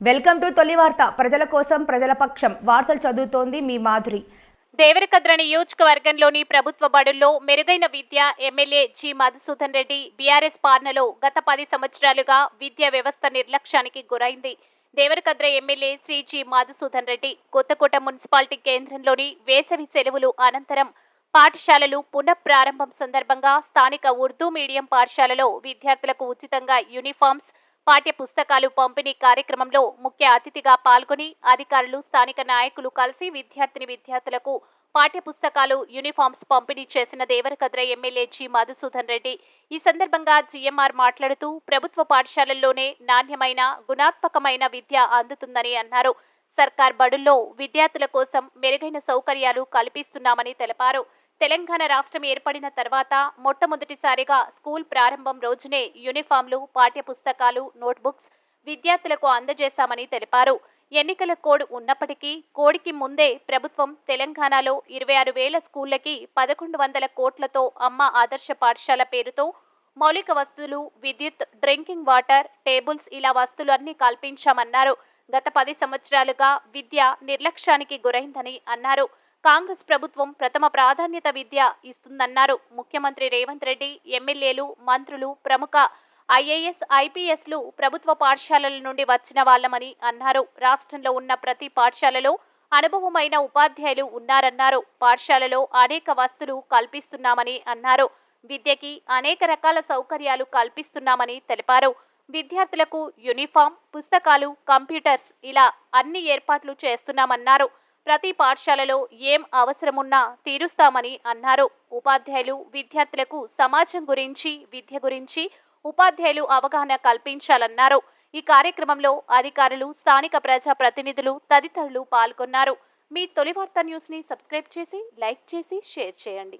Welcome to తొలి వార్త. ప్రజల కోసం ప్రజల పక్షం. వార్తలు చదువుతోంది మీ మాధురి. దేవరకద్ర నియోజకవర్గంలోని ప్రభుత్వ బడుల్లో మెరుగైన విద్య MLA G Madhusudan Reddy BRS పాలనలో గత పది సంవత్సరాలుగా విద్యా వ్యవస్థ నిర్లక్ష్యానికి గురైంది. Devarakadra MLA Shri G Madhusudan Reddy Kothakota municipality కేంద్రంలోని వేసవి సెలవులు అనంతరం పాఠశాలలు పునఃప్రారంభం సందర్భంగా స్థానిక ఉర్దూ మీడియం పాఠశాలలో విద్యార్థులకు ఉచితంగా యూనిఫామ్స్ పాఠ్య పుస్తకాలు పంపిణీ కార్యక్రమంలో ముఖ్య అతిథిగా పాల్గొని అధికారులు స్థానిక నాయకులు కలిసి విద్యార్థిని విద్యార్థులకు పాఠ్య పుస్తకాలు యూనిఫామ్స్ పంపిణీ చేసిన దేవరకద్ర ఎమ్మెల్యే జి. మధుసూదన్ రెడ్డి. ఈ సందర్భంగా జీఎంఆర్ మాట్లాడుతూ ప్రభుత్వ పాఠశాలల్లోనే నాణ్యమైన గుణాత్మకమైన విద్య అందుతుందని అన్నారు. సర్కార్ బడుల్లో విద్యార్థుల కోసం మెరుగైన సౌకర్యాలు కల్పిస్తున్నామని తెలిపారు. తెలంగాణ రాష్ట్రం ఏర్పడిన తర్వాత మొట్టమొదటిసారిగా స్కూల్ ప్రారంభం రోజునే యూనిఫామ్లు పాఠ్య పుస్తకాలు నోట్బుక్స్ విద్యార్థులకు అందజేశామని తెలిపారు. ఎన్నికల కోడ్ ఉన్నప్పటికీ కోడికి ముందే ప్రభుత్వం తెలంగాణలో ఇరవై ఆరు వేల స్కూళ్ళకి పదకొండు వందల కోట్లతో అమ్మ ఆదర్శ పాఠశాల పేరుతో మౌలిక వస్తువులు విద్యుత్ డ్రింకింగ్ వాటర్ టేబుల్స్ ఇలా వస్తువులన్నీ కల్పించామన్నారు. గత పది సంవత్సరాలుగా విద్య నిర్లక్ష్యానికి గురైందని అన్నారు. కాంగ్రెస్ ప్రభుత్వం ప్రథమ ప్రాధాన్యత విద్య ఇస్తుందన్నారు. ముఖ్యమంత్రి రేవంత్ రెడ్డి ఎమ్మెల్యేలు మంత్రులు ప్రముఖ ఐఏఎస్ ఐపీఎస్లు ప్రభుత్వ పాఠశాలల నుండి వచ్చిన వాళ్ళమని అన్నారు. రాష్ట్రంలో ఉన్న ప్రతి పాఠశాలలో అనుభవమైన ఉపాధ్యాయులు ఉన్నారన్నారు. పాఠశాలలో అనేక వస్తువులు కల్పిస్తున్నామని అన్నారు. విద్యకి అనేక రకాల సౌకర్యాలు కల్పిస్తున్నామని తెలిపారు. విద్యార్థులకు యూనిఫామ్ పుస్తకాలు కంప్యూటర్స్ ఇలా అన్ని ఏర్పాట్లు చేస్తున్నామన్నారు. ప్రతి పాఠశాలలో ఏం అవసరమున్నా తీరుస్తామని అన్నారు. ఉపాధ్యాయులు విద్యార్థులకు సమాజం గురించి విద్య గురించి ఉపాధ్యాయులు అవగాహన కల్పించాలన్నారు. ఈ కార్యక్రమంలో అధికారులు స్థానిక ప్రజా ప్రతినిధులు తదితరులు పాల్గొన్నారు. మీ తొలి వార్త న్యూస్ని సబ్స్క్రైబ్ చేసి లైక్ చేసి షేర్ చేయండి.